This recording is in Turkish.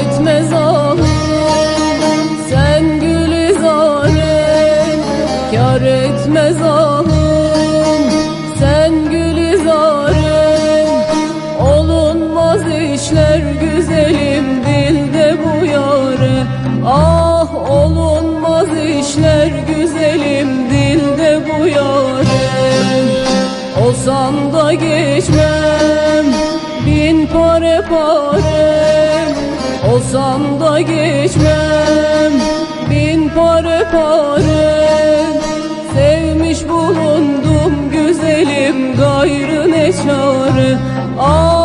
etmez ağam Sen gülizarem kar etmez ağam Sen gülizarem olunmaz işler güzelim dilde bu yare. Ah olunmaz işler güzelim dilde bu yare. Olsan da geçmem bin pare pare. Olsam da geçmem. Bin pare pare. Sevmiş bulundum güzelim gayrı ne çare. Bulundum